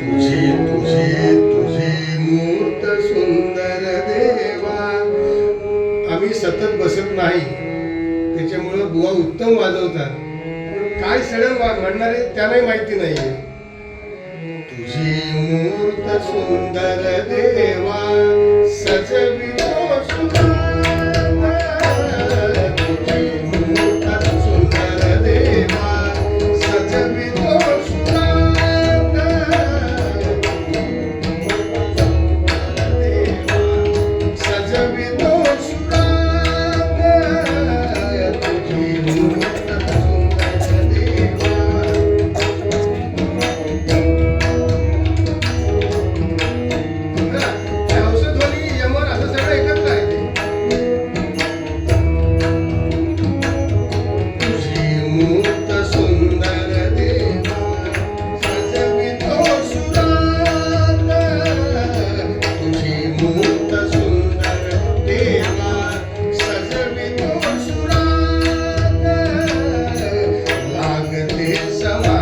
तुझी तुझी तुझी मूर्त सुंदर देवा. आम्ही सतत बसत नाही. त्याच्यामुळं बुवा उत्तम वाजवतात. पण काय सडन आहे त्यालाही माहिती नाहीये. तुझी मूर्त सुंदर देवा सजव chama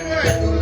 Right.